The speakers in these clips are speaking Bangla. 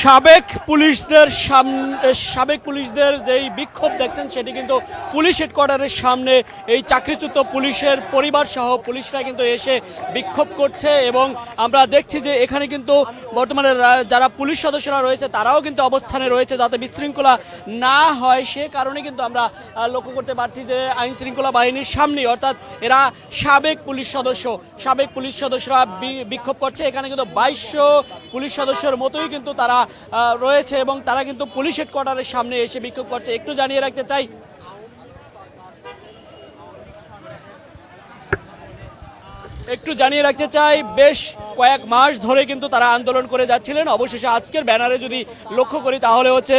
সাবেক পুলিশদের সামনে সাবেক পুলিশদের যেই বিক্ষোভ দেখছেন, সেটি কিন্তু পুলিশ হেডকোয়ার্টারের সামনে এই চাকরিচ্যুত পুলিশের পরিবার সহ পুলিশরা কিন্তু এসে বিক্ষোভ করছে এবং আমরা দেখছি যে এখানে কিন্তু বর্তমানে যারা পুলিশ সদস্যরা রয়েছে, তারাও কিন্তু অবস্থানে রয়েছে যাতে বিশৃঙ্খলা না হয়। সে কারণে কিন্তু আমরা লক্ষ্য করতে পারছি যে আইন শৃঙ্খলা বাহিনীর সামনে অর্থাৎ এরা সাবেক পুলিশ সদস্য, সাবেক পুলিশ সদস্যরা বিক্ষোভ করছে। এখানে কিন্তু বাইশশো পুলিশ সদস্যের মতোই কিন্তু তারা রয়েছে এবং তারা কিন্তু পুলিশ হেডকোয়ার্টারের সামনে এসে বিক্ষোভ করছে। একটু জানিয়ে রাখতে চাই। একটু জানিয়ে রাখতে চাই, বেশ কয়েক মাস ধরে কিন্তু তারা আন্দোলন করে যাচ্ছিলেন। অবশেষে আজকের ব্যানারে যদি লক্ষ্য করি তাহলে হচ্ছে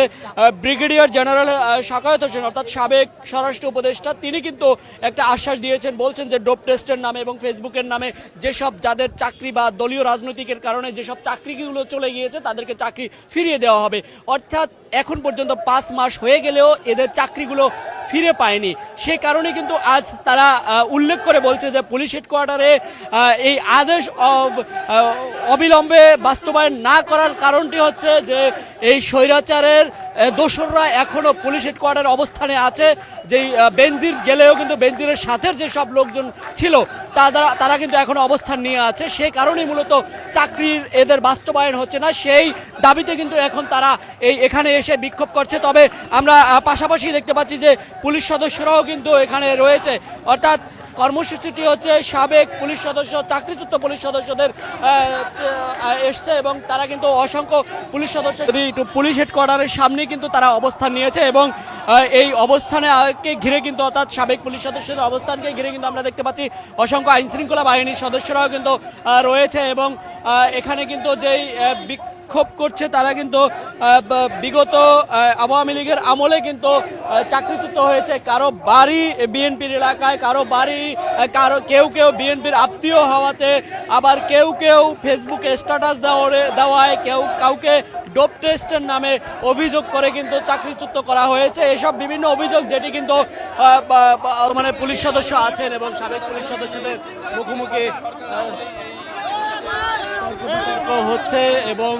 ব্রিগেডিয়ার জেনারেল শাকায়ত হোসেন অর্থাৎ সাবেক স্বরাষ্ট্র উপদেষ্টা, তিনি কিন্তু একটা আশ্বাস দিয়েছেন, বলছেন যে ডোপ টেস্টের নামে এবং ফেসবুকের নামে যেসব যাদের চাকরি বা দলীয় রাজনৈতিকের কারণে যেসব চাকরিগুলো চলে গিয়েছে, তাদেরকে চাকরি ফিরিয়ে দেওয়া হবে। অর্থাৎ এখন পর্যন্ত পাঁচ মাস হয়ে গেলেও এদের চাকরিগুলো ফিরে পায়নি। সে কারণে কিন্তু আজ তারা উল্লেখ করে বলছে যে পুলিশ হেডকোয়ার্টারে এই আদেশ অবিলম্বে বাস্তবায়ন না করার কারণটি হচ্ছে যে এই স্বৈরাচারের দোসররা এখনও পুলিশ হেডকোয়ার্টার অবস্থানে আছে। যেই বেনজির গেলেও কিন্তু বেনজিরের সাথে যে সব লোকজন ছিল, তারা তারা কিন্তু এখনও অবস্থান নিয়ে আছে। সে কারণেই মূলত চাকরির এদের বাস্তবায়ন হচ্ছে না। সেই দাবিতে কিন্তু এখন তারা এই, এখানে এসে বিক্ষোভ করছে। তবে আমরা পাশাপাশি দেখতে পাচ্ছি যে পুলিশ সদস্যরাও কিন্তু এখানে রয়েছে। অর্থাৎ কর্মসূচিটি হচ্ছে সাবেক পুলিশ সদস্য, চাকরিচ্যুত পুলিশ সদস্যদের এসছে এবং তারা কিন্তু অসংখ্য পুলিশ সদস্য পুলিশ হেডকোয়ার্টারের সামনে কিন্তু তারা অবস্থান নিয়েছে এবং এই অবস্থানে ঘিরে কিন্তু অর্থাৎ সাবেক পুলিশ সদস্যদের অবস্থানকে ঘিরে কিন্তু আমরা দেখতে পাচ্ছি অসংখ্য আইন শৃঙ্খলা বাহিনীর সদস্যরাও কিন্তু রয়েছে এবং এখানে কিন্তু যেই বিক্ষোভ করছে তারা কিন্তু বিগত আওয়ামী লীগের আমলে কিন্তু চাকরিচ্যুত হয়েছে। কারও বাড়ি বিএনপির এলাকায়, কারও বাড়ি কারও কেউ কেউ বিএনপির আত্মীয় হওয়াতে, আবার কেউ কেউ ফেসবুকে স্ট্যাটাস দেওয়ারে, দেওয়ায়, কেউ কাউকে ডোপ টেস্টের নামে অভিযোগ করে কিন্তু চাকরিচ্যুত করা হয়েছে। এসব বিভিন্ন অভিযোগ যেটি কিন্তু মানে পুলিশ সদস্য আছেন এবং সাবেক পুলিশ সদস্যদের মুখোমুখি হচ্ছে এবং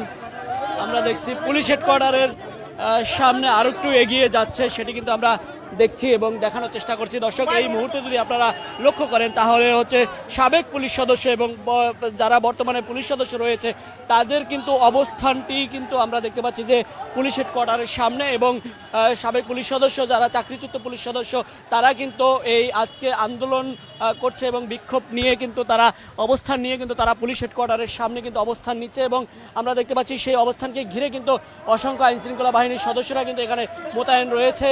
আমরা দেখছি পুলিশ হেডকোয়ার্টারের সামনে আরও একটু এগিয়ে যাচ্ছে, সেটি কিন্তু আমরা দেখছি এবং দেখানোর চেষ্টা করছি। দর্শক, এই মুহূর্তে যদি আপনারা লক্ষ্য করেন, তাহলে হচ্ছে সাবেক পুলিশ সদস্য এবং যারা বর্তমানে পুলিশ সদস্য রয়েছে, তাদের কিন্তু অবস্থানটি কিন্তু আমরা দেখতে পাচ্ছি যে পুলিশ হেডকোয়ার্টারের সামনে এবং সাবেক পুলিশ সদস্য, যারা চাকরিচ্যুত পুলিশ সদস্য, তারা কিন্তু এই আজকে আন্দোলন করছে এবং বিক্ষোভ নিয়ে কিন্তু তারা অবস্থান নিয়ে কিন্তু তারা পুলিশ হেডকোয়ার্টারের সামনে কিন্তু অবস্থান নিচ্ছে এবং আমরা দেখতে পাচ্ছি সেই অবস্থানকে ঘিরে কিন্তু অসংখ্য আইন শৃঙ্খলা বাহিনীর সদস্যরা কিন্তু এখানে মোতায়েন রয়েছে।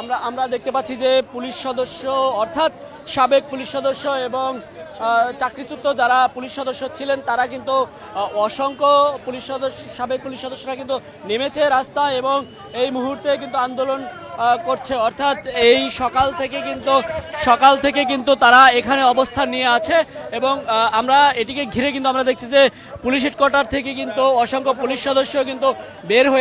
আমরা আমরা দেখতে পাচ্ছি যে পুলিশ সদস্য, অর্থাৎ সাবেক পুলিশ সদস্য এবং চাকরিচ্যুত যারা পুলিশ সদস্য ছিলেন, তারা কিন্তু অসংখ্য পুলিশ সদস্য, সাবেক পুলিশ সদস্যরা কিন্তু নেমেছে রাস্তা এবং এই মুহূর্তে কিন্তু আন্দোলন করছে। অর্থাৎ এই সকাল থেকে কিন্তু, সকাল থেকে কিন্তু তারা এখানে অবস্থান নিয়ে আছে এবং আমরা এটিকে ঘিরে কিন্তু আমরা দেখছি যে পুলিশ হেডকোয়ার্টার থেকে কিন্তু অসংখ্য পুলিশ সদস্য কিন্তু বের হয়ে